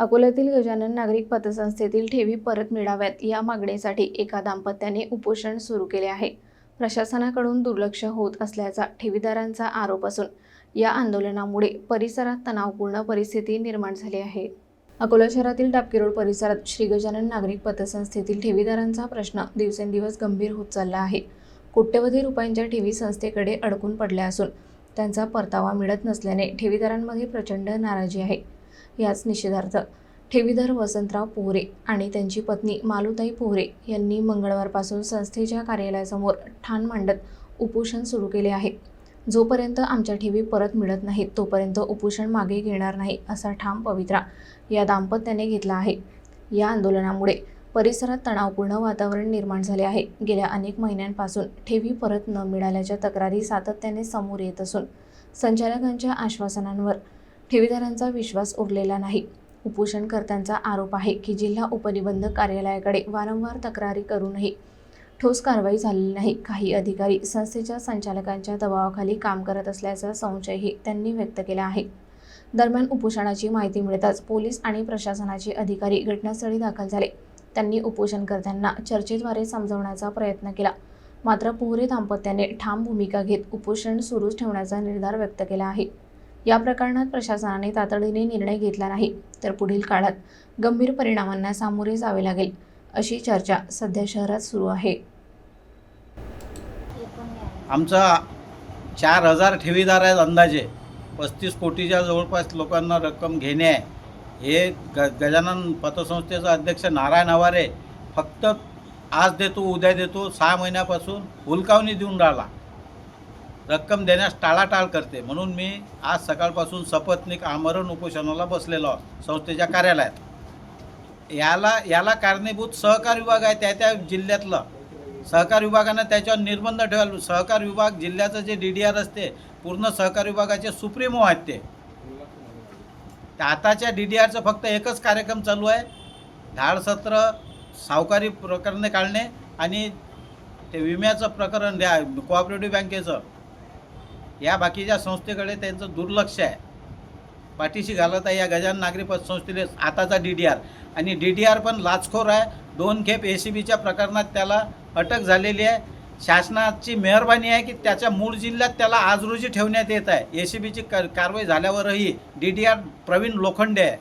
अकोल्यातील गजानन नागरिक पतसंस्थेतील ठेवी परत मिळाव्यात या मागणीसाठी एका दाम्पत्याने उपोषण सुरू केले आहे. प्रशासनाकडून दुर्लक्ष होत असल्याचा ठेवीदारांचा आरोप असून या आंदोलनामुळे परिसरात तणावपूर्ण परिस्थिती निर्माण झाली आहे. अकोला शहरातील डापकी रोड परिसरात श्री गजानन नागरिक पतसंस्थेतील ठेवीदारांचा प्रश्न दिवसेंदिवस गंभीर होत चालला आहे. कोट्यवधी रुपयांच्या ठेवी संस्थेकडे अडकून पडल्या असून त्यांचा परतावा मिळत नसल्याने ठेवीदारांमध्ये प्रचंड नाराजी आहे. याच निषेधार्थ. ठेवीदार वसंतराव पोहरे आणि त्यांची पत्नी मालुताई पोहरे यांनी मंगळवारपासून संस्थेच्या कार्यालयासमोर ठाण मांडत उपोषण सुरू केले आहे. जोपर्यंत आमच्या ठेवी परत मिळत नाहीत तोपर्यंत उपोषण मागे घेणार नाही असा ठाम पवित्रा या दाम्पत्याने घेतला आहे. या आंदोलनामुळे परिसरात तणावपूर्ण वातावरण निर्माण झाले आहे. गेल्या अनेक महिन्यांपासून ठेवी परत न मिळाल्याच्या तक्रारी सातत्याने समोर येत असून संचालकांच्या आश्वासनांवर ठेवीदारांचा विश्वास उरलेला नाही. उपोषणकर्त्यांचा आरोप आहे की जिल्हा उपनिबंधक कार्यालयाकडे वारंवार तक्रारी करूनही ठोस कारवाई झालेली नाही. काही अधिकारी संस्थेच्या संचालकांच्या दबावाखाली काम करत असल्याचा संशयही त्यांनी व्यक्त केला आहे. दरम्यान उपोषणाची माहिती मिळताच पोलीस आणि प्रशासनाचे अधिकारी घटनास्थळी दाखल झाले. त्यांनी उपोषणकर्त्यांना चर्चेद्वारे समजवण्याचा प्रयत्न केला. मात्र पोहरे दाम्पत्याने ठाम भूमिका घेत उपोषण सुरूच ठेवण्याचा निर्धार व्यक्त केला आहे. या प्रकरणात प्रशासनाने तातडीने निर्णय घेतला नाही तर पुढील काळात गंभीर परिणामांना सामोरे जावे लागेल अशी चर्चा सध्या शहरात सुरू आहे. आमचा चार हजार ठेवीदार आहेत अंदाजे. पस्तीस कोटीच्या जवळपास लोकांना रक्कम घेणे आहे. हे ग गजानन पतसंस्थेचा अध्यक्ष नारायण आवारे फक्त आज देतो उद्या देतो सहा महिन्यापासून हुलकावणी देऊन राहिला. रक्कम देण्यास टाळाटाळ करते. म्हणून मी आज सकाळपासून सपत्निक आमरण उपोषणाला बसलेलो आहोत संस्थेच्या कार्यालयात. याला याला कारणीभूत सहकार विभाग आहे त्या त्या जिल्ह्यातलं. सहकार विभागानं त्याच्यावर निर्बंध ठेवायला सहकार विभाग जिल्ह्याचं जे डी डी आर असते पूर्ण सहकार विभागाचे सुप्रीमो आहेत ते. आताच्या डी डी आरचं फक्त एकच कार्यक्रम चालू आहे. धाडसत्र सावकारी प्रकरणे काढणे आणि ते विम्याचं प्रकरण द्या कोऑपरेटिव्ह बँकेचं. या बाकीच्या संस्थेकडे त्यांचं दुर्लक्ष आहे. पाठीशी घालत आहे या गजान नागरी पतसंस्थेने आताचा डी डी आर. आणि डी डी आर पण लाचखोर आहे. दोन खेप ए सी बीच्या प्रकरणात त्याला अटक झालेली आहे. शासनाची मेहरबानी आहे की त्याच्या मूळ जिल्ह्यात त्याला आज रोजी ठेवण्यात येत आहे. ए सी बीची कारवाई झाल्यावरही D D R Pravin Lokhande आहे.